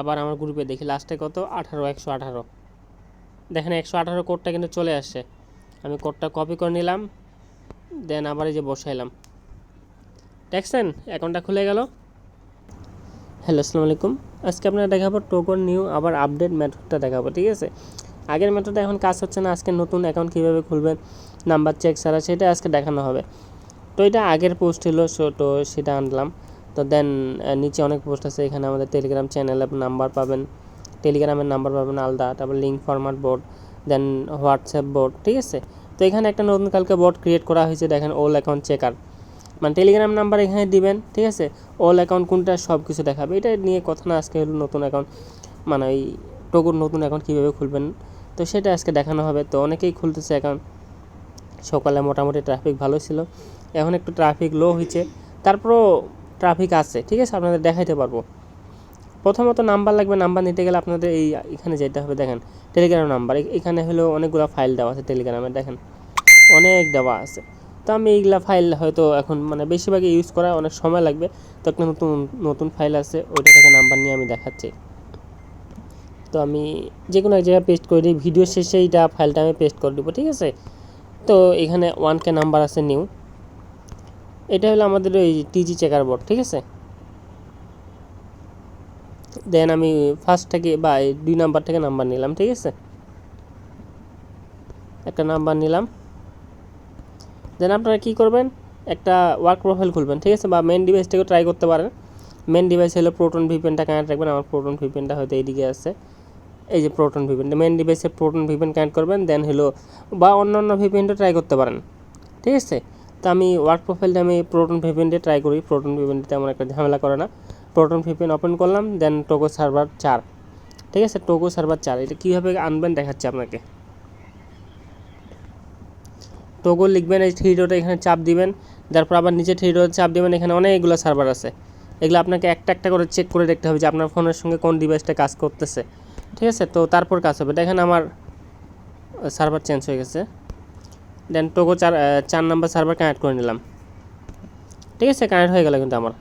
আবার আমার গ্রুপে দেখি লাস্টে কত? আঠারো, একশো আঠারো। দেখেন একশো আঠারো কোডটা কিন্তু চলে আসছে। আমি কোডটা কপি করে নিলাম দেন আবার এই যে বসাইলাম। দেখছেন? অ্যাকাউন্টটা খুলে গেল। হ্যালো, আসসালামু আলাইকুম। আজকে আপনারা দেখাবো টোকন নিউ আবার আপডেট মেথডটা দেখাবো, ঠিক আছে? আগের মেথডে এখন কাজ হচ্ছে না, আজকে নতুন অ্যাকাউন্ট কীভাবে খুলবেন নাম্বার চেক ছাড়া, সেটা আজকে দেখানো হবে। তো এটা আগের পোস্ট ছিল তো সেটা আনলাম। তো দেন নিচে অনেক পোস্ট আছে, এখানে আমাদের টেলিগ্রাম চ্যানেলের নাম্বার পাবেন। টেলিগ্রামের নাম্বার পাবেন আলাদা তারপর link format board then WhatsApp board ঠিক আছে? তো এখানে একটা নতুন কালকে বোর্ড ক্রিয়েট করা হয়েছে, দেখেন ওল অ্যাকাউন্ট চেকার মানে টেলিগ্রাম নাম্বার এখানে দিবেন, ঠিক আছে? অল অ্যাকাউন্ট কোনটা সব কিছু দেখাবে। এটা নিয়ে কথা না, আজকে হলো নতুন অ্যাকাউন্ট মানে ওই টোকুর নতুন অ্যাকাউন্ট কীভাবে খুলবেন? তো সেটা আজকে দেখানো হবে। তো অনেকেই খুলতেছে অ্যাকাউন্ট সকালে মোটামুটি ট্রাফিক ভালো ছিল। এখন একটু ট্রাফিক লো হয়েছে। তারপরও ট্রাফিক আছে, ঠিক আছে? আপনাদের দেখাইতে পারব। প্রথমত নাম্বার লাগবে, নাম্বার নিতে গেলে আপনাদের এই, এখানে যেতে হবে, দেখেন। টেলিগ্রাম নাম্বার এখানে হলো অনেকগুলো ফাইল দেওয়া আছে টেলিগ্রামে দেখেন। অনেক দেওয়া আছে। তো আমি এইগুলা ফাইল হয়তো এখন মানে বেশিরভাগই ইউজ করা অনেক সময় লাগবে। তো একটা নতুন নতুন ফাইল আছে, ওইটা থেকে নাম্বার নিয়ে আমি দেখাচ্ছি। তো আমি যে কোনো এক জায়গায় পেস্ট করে দিই ভিডিও শেষে এইটা ফাইলটা আমি পেস্ট করে দেবো, ঠিক আছে? তো এখানে ওয়ান কে নাম্বার আছে নিউ এটা হলো আমাদের ওই টিজি চেকার বোর্ড ঠিক আছে? দেন আমি ফার্স্ট থেকে বা দুই নাম্বার থেকে নাম্বার নিলাম, ঠিক আছে? একটা নাম্বার নিলাম। দেন আপনারা কী করবেন? একটা ওয়ার্ক প্রোফাইল খুলবেন, ঠিক আছে? বা মেন ডিভাইস থেকেও ট্রাই করতে পারেন। মেন ডিভাইস হলো প্রোটন ভিপিএনটা কানেক্ট রাখবেন, আমার প্রোটন ভিপিএনটা হয়তো এইদিকে আছে। এই যে প্রোটন ভিপিএন মেন ডিভাইসে প্রোটন ভিপিএন কানেক্ট করবেন দেন হলো বা অন্য অন্য ভিপিএনটা ট্রাই করতে পারেন, ঠিক আছে? তো আমি ওয়ার্ক প্রোফাইলটা আমি প্রোটন ভিপিএন দিয়ে ট্রাই করি। প্রোটন ভিপিএন তেমন একটা ঝামেলা করে না। প্রোটন ভিপিএন ওপেন করলাম দেন টোকো সার্ভার চার। ঠিক আছে? টোকো সার্ভার চার। এটা কীভাবে আনবেন দেখাচ্ছি আপনাকে। টোকো লিখবেন, এই থ্রি ডটে এখানে চাপ দিবেন। তারপর আবার নিচে থ্রি ডটে চাপ দিবেন, এখানে অনেকগুলো সার্ভার আছে। এগুলো আপনাকে একটা একটা করে চেক করে দেখতে হবে যে আপনার ফোনের সঙ্গে কোন ডিভাইসটা কাজ করতেছে। ঠিক আছে? তো তারপর কাজ হবে। দেখেন আমার সার্ভার চেঞ্জ হয়ে গেছে। দেন টোগো চার চার নাম্বার সার্ভার কানেক্ট করে নিলাম। ঠিক আছে কানেক্ট হয়ে গেল কিন্তু আমার।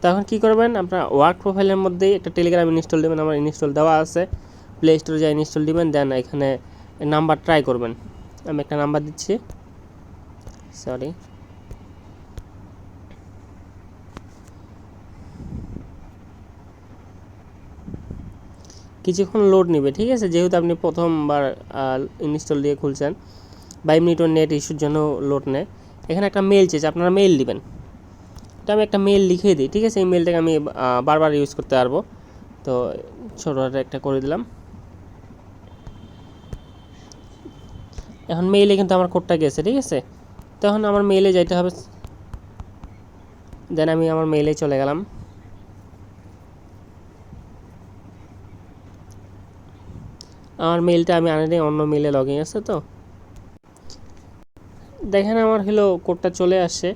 তো এখন কী করবেন, আপনার ওয়ার্ক প্রোফাইলের মধ্যেই একটা টেলিগ্রাম ইনস্টল দেবেন, আমার ইনস্টল দেওয়া আছে। প্লে স্টোরে যা ইনস্টল দিবেন দেন এখানে নাম্বার ট্রাই করবেন। আমি একটা নাম্বার দিচ্ছি। সরি কিছুক্ষণ লোড নেবে, ঠিক আছে? যেহেতু আপনি প্রথমবার ইনস্টল দিয়ে খুলছেন। বাই মিনিট নেট ইস্যুর জন্য লোড নেয়। এখানে একটা মেল চেয়েছে আপনারা মেল দিবেন। এটা আমি একটা মেল লিখে দিই, ঠিক আছে? এই মেলটাকে আমি বারবার ইউজ করতে পারব। তো ছোটো একটা করে দিলাম। এখন মেইলে কিন্তু আমার কোডটা গেছে, ঠিক আছে? তখন আমার মেইলে যাইতে হবে। দেন আমি আমার মেইলে চলে গেলাম। আমার মেইলটা আমি আনে অন্য মেইলে লগ ইন আছে তো। দেখেন আমার হলো কোডটা চলে আসছে।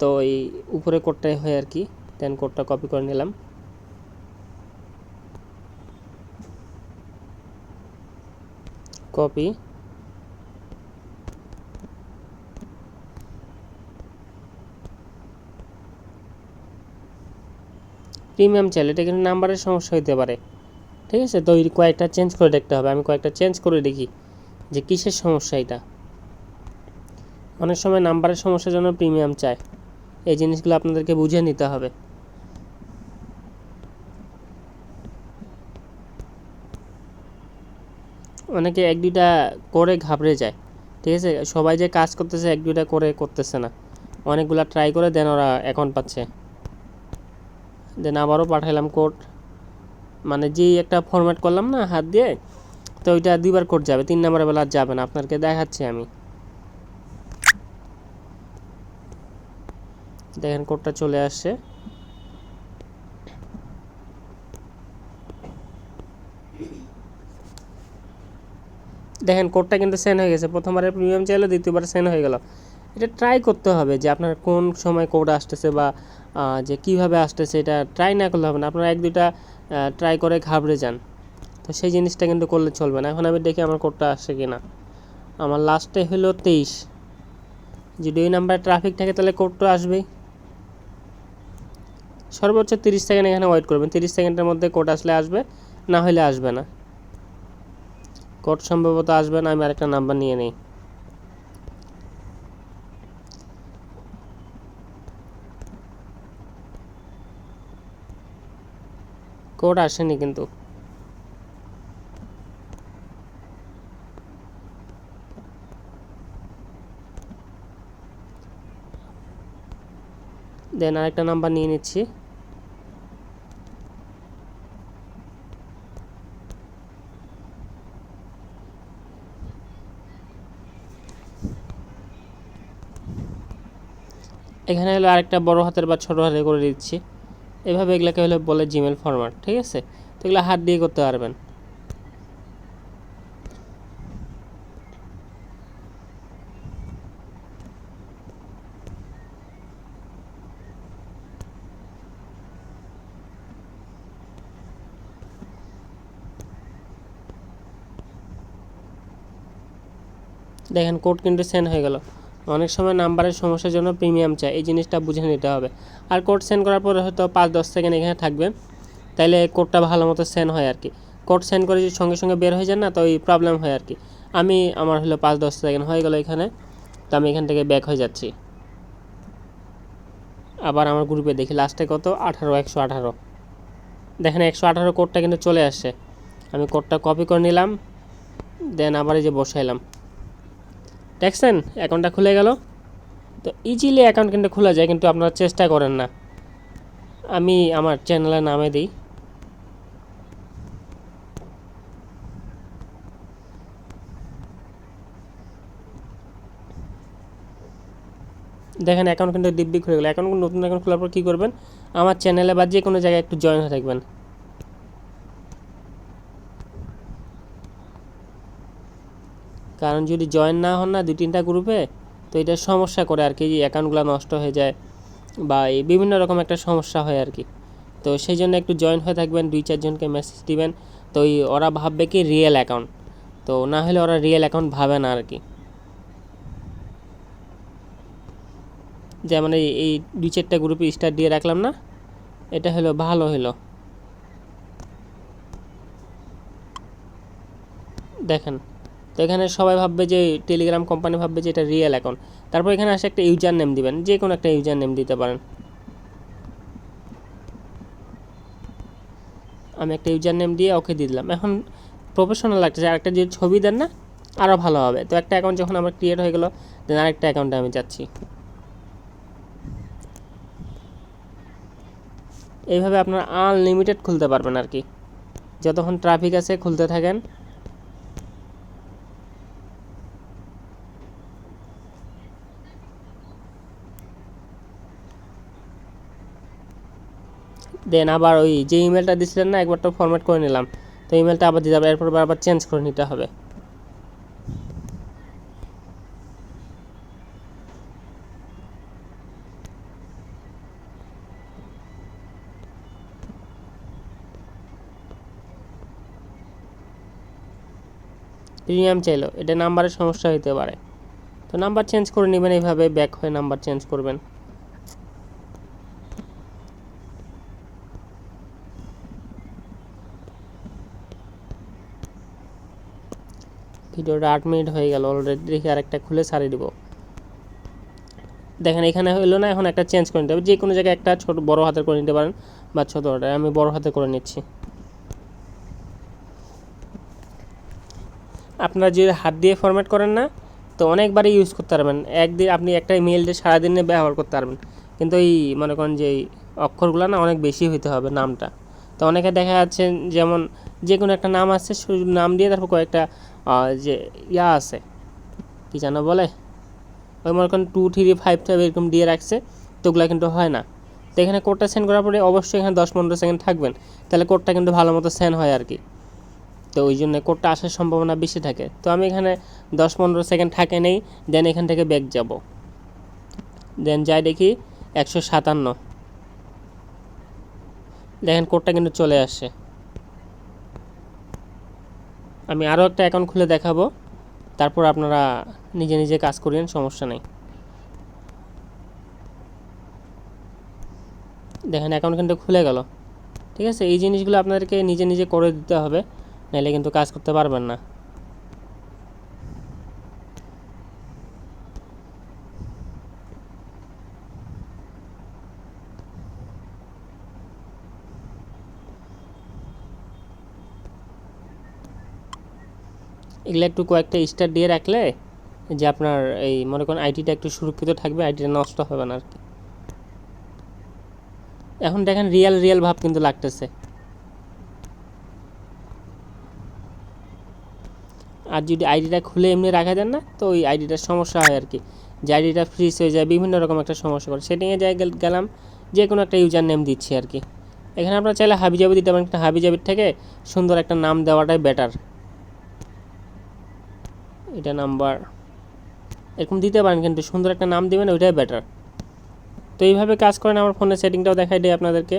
তো এই উপরে কোডটাই হয় আর কি। দেন কোডটা কপি করে নিলাম। কপি প্রিমিয়াম চাইলে এটা কিন্তু নাম্বারের সমস্যা হতে পারে। ঠিক আছে? তো কয়েকটা চেঞ্জ করে দেখতে হবে। আমি কয়েকটা চেঞ্জ করে দেখি যে কিসের সমস্যা এটা। অনেক সময় নাম্বারের সমস্যার জন্য প্রিমিয়াম চায়। এই জিনিসগুলো আপনাদেরকে বুঝে নিতে হবে। অনেকে এক দুইটা করে ঘাবড়ে যায়, ঠিক আছে? সবাই যে কাজ করতেছে এক দুইটা করে করতেছে না। অনেকগুলা ট্রাই করে দেন ওরা অ্যাকাউন্ট পাচ্ছে। দেন আবারও পাঠাইলাম কোড মানে যেই একটা ফরম্যাট করলাম না হাত দিয়ে, তো ওইটা দুইবার কোড যাবে, তিন নম্বরের বেলা যাবে না। আপনাকে দেখাচ্ছি আমি। দেখেন কোডটা চলে আসছে। দেখেন কোডটা কিন্তু সেন্ড হয়ে গেছে। প্রথমবারে প্রিমিয়াম চাইলো, দ্বিতীয়বার সেন্ড হয়ে গেল। এটা ট্রাই করতে হবে যে আপনার কোন সময় কোড আসতেছে বা যে কীভাবে আসতেছে এটা ট্রাই না করলে হবে না। আপনারা এক, দুইটা ট্রাই করে ঘাবড়ে যান। তো সেই জিনিসটা কিন্তু করলে চলবে না। এখন আমি দেখি আমার কোডটা আসছে কি না আমার লাস্টে হলো তেইশ। যদি ওই নাম্বারে ট্রাফিক থাকে তাহলে কোডটা আসবেই। সর্বোচ্চ তিরিশ সেকেন্ড এখানে ওয়েট করবেন। তিরিশ সেকেন্ডের মধ্যে কোড আসলে আসবে, না হলে আসবে না। কোড সম্ভবত আসবে না, আমি আরেকটা নাম্বার নিয়ে নিই। কোড আসেনি কিন্তু। দেন আরেকটা নাম্বার নিয়ে নিচ্ছি। এখানে হলো আরেকটা বড় হাতের বা ছোট হাতের করে দিচ্ছি। এভাবে এগুলোকে হলো বলে জিমেল ফরম্যাট ঠিক আছে? তো এগুলো হাত দিয়ে করতে পারবেন। দেখেন কোড কিন্তু সেন্ড হয়ে গেল। অনেক সময় নাম্বারের সমস্যার জন্য প্রিমিয়াম চাই, এই জিনিসটা বুঝে নিতে হবে। আর কোড সেন্ড করার পরে হয়তো পাঁচ, দশ সেকেন্ড এখানে থাকবে। তাইলে কোডটা ভালো মতো সেন্ড হয় আর কি কোড সেন্ড করে যদি সঙ্গে সঙ্গে বের হয়ে যায় না, তো ওই প্রবলেম হয় আর কি আমি, আমার হলো পাঁচ, দশ সেকেন্ড হয়ে গেল এখানে, তো আমি এখান থেকে ব্যাক হয়ে যাচ্ছি। আবার আমার গ্রুপে দেখি লাস্টে কত? আঠারো, একশো আঠারো। দেখেন একশো আঠারো কোডটা কিন্তু চলে আসছে। আমি কোডটা কপি করে নিলাম দেন আবার এই যে বসাইলাম। দেখছেন? অ্যাকাউন্টটা খুলে গেল। তো ইজিলি অ্যাকাউন্ট কিন্তু খোলা যায়, কিন্তু আপনারা চেষ্টা করেন না। আমি আমার চ্যানেলের নামে দিই। দেখেন অ্যাকাউন্ট কিন্তু দিব্যি খুলে গেল। অ্যাকাউন্ট নতুন অ্যাকাউন্ট খোলার পর কী করবেন? আমার চ্যানেলে বা যে কোনো জায়গায় একটু জয়েন হয়ে থাকবেন। কারণ যদি জয়েন না হন না দুই তিনটা গ্রুপে তো এটা সমস্যা করে আর কি অ্যাকাউন্টগুলো নষ্ট হয়ে যায় বা এই বিভিন্ন রকম একটা সমস্যা হয় আর কি। তো সেই জন্য একটু জয়েন হয়ে থাকবেন, দুই চারজনকে মেসেজ দিবেন। তো ওই ওরা ভাববে কি রিয়েল অ্যাকাউন্ট তো না হলে ওরা রিয়েল অ্যাকাউন্ট ভাবে না আর কি। যেমন এই দুই, চারটা গ্রুপে স্টার দিয়ে রাখলাম না, এটা হলো ভালো হলো। দেখেন তো এখানে সবাই ভাববে যে টেলিগ্রাম কোম্পানি ভাববে যে এটা রিয়েল অ্যাকাউন্ট তারপর এখানে আসে একটা ইউজার নেম দিবেন যে কোনো একটা ইউজার নেম দিতে পারেন। আমি একটা ইউজার নেম দিয়ে ওকে দিয়ে দিলাম। এখন প্রফেশনাল লাগছে আরেকটা যদি ছবি দেন না আরও ভালো হবে। তো একটা অ্যাকাউন্ট যখন আমার ক্রিয়েট হয়ে গেলো দেন আরেকটা অ্যাকাউন্টে আমি যাচ্ছি। এইভাবে আপনার আনলিমিটেড খুলতে পারবেন আর কি। যতক্ষণ ট্রাফিক আছে, খুলতে থাকেন। দেন আবার ওই যে ইমেলটা দিছিলেন না একবার তো ফরম্যাট করে নিলাম। তো ইমেলটা আবার দিতে হবে এরপর আবার চেঞ্জ করে নিতে হবে। প্রিমিয়াম চাইলো, এটা নাম্বারের সমস্যা হতে পারে। তো নাম্বার চেঞ্জ করে নেবেন, এইভাবে ব্যাক হয়ে নাম্বার চেঞ্জ করবেন। ভিডিওটা আট মিনিট হয়ে গেল অলরেডি দেখি আরেকটা খুলে সারিয়ে দিব। দেখেন, এখানে হইল না, এখন একটা চেঞ্জ করে নিতে হবে। যে কোনো জায়গায় একটা ছোট, বড় হাতের করে নিতে পারেন বা ছোট হাতের আমি বড় হাতে করে নিচ্ছি। আপনারা যদি হাত দিয়ে ফরম্যাট করেন না, তো অনেকবারই ইউজ করতে পারবেন। একদিন আপনি একটা ইমেল দিয়ে সারাদিনে ব্যবহার করতে পারবেন। কিন্তু এই, মনে করেন যে অক্ষরগুলো না অনেক বেশি হইতে হবে নামটা। তো অনেকে দেখা যাচ্ছে, যেমন যে কোনো একটা নাম শুধু নাম দিয়ে তারপর কয়েকটা যে ইয়া আছে, কী যেন বলে? ওই মনে করেন টু থ্রি ফাইভ ফাইভ এরকম দিয়ে রাখছে, তো ওগুলো কিন্তু হয় না। তো এখানে কোডটা সেন্ড করার পরে অবশ্যই এখানে দশ পনেরো সেকেন্ড থাকবেন, তাহলে কোডটা কিন্তু ভালো মতো সেন্ড হয় আর কি তো ওই জন্য কোডটা আসার সম্ভাবনা বেশি থাকে। তো আমি এখানে দশ পনেরো সেকেন্ড থাকে নেই দেন এখান থেকে ব্যাক যাব। দেন যাই দেখি একশো সাতান্ন। দেখেন কোডটা কিন্তু চলে আসছে। আমি আরও একটা অ্যাকাউন্ট খুলে দেখাবো। তারপর আপনারা নিজে নিজে কাজ করিয়েন, সমস্যা নেই। দেখেন অ্যাকাউন্ট কিন্তু খুলে গেল। ঠিক আছে? এই জিনিসগুলো আপনাদেরকে নিজে নিজে করে দিতে হবে, নাহলে কিন্তু কাজ করতে পারবেন না। এগুলো একটু কয়েকটা স্টার দিয়ে রাখলে যে আপনার এই মনে করেন আইটিটা একটু সুরক্ষিত থাকবে আইটিটা নষ্ট হবে না আর কি। এখন দেখেন রিয়েল রিয়েল ভাব কিন্তু লাগতেছে। আর যদি আইডিটা খুলে এমনি রাখা দেন না, তো ওই আইডিটার সমস্যা হয় আর কি। যে আইডিটা ফ্রিজ হয়ে যায়, বিভিন্ন রকম একটা সমস্যা করে। সেটিংয়ে যাই গেল- গেলাম, যে কোনো একটা ইউজার নেম দিচ্ছি আর কি। এখানে আপনারা চাইলে হাবিজাবি দিতে পারেন হাবিজাবির থেকে সুন্দর একটা নাম দেওয়াটাই বেটার এটা নাম্বার। এরকম দিতে পারেন, কিন্তু সুন্দর একটা নাম দিবেন, ওইটাই বেটার তো এইভাবে কাজ করেন, আমার ফোনের সেটিংটাও দেখাই দেয় আপনাদেরকে।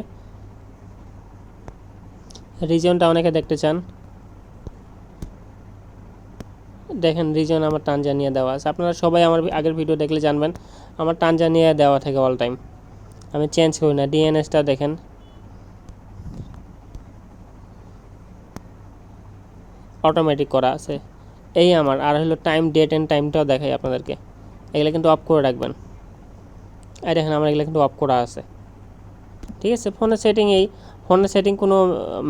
রিজনটা অনেকে দেখতে চান। দেখেন রিজন আমার টানজানিয়া দেওয়া আছে। আপনারা সবাই আমার আগের ভিডিও দেখলে জানবেন, আমার টানজানিয়া দেওয়া থাকে অল টাইম আমি চেঞ্জ করি না ডিএনএসটা দেখেন। অটোমেটিক করা আছে। এই আমার, আর হলো টাইম ডেট অ্যান্ড টাইমটাও দেখাই আপনাদেরকে। এগুলো কিন্তু অফ করে রাখবেন। এই দেখেন, আমার এগুলো কিন্তু অফ করা আছে। ঠিক আছে ফোনের সেটিং এই। ফোনের সেটিং কোনো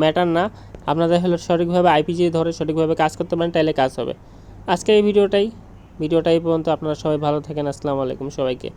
ম্যাটার না। আপনাদের হলো সঠিকভাবে আইপি যে ধরে সঠিকভাবে কাজ করতে পারেন, তাহলে কাজ হবে। আজকে এই ভিডিওটাই ভিডিওটাই পর্যন্ত। আপনারা সবাই ভালো থাকেন। আসসালামু আলাইকুম সবাইকে।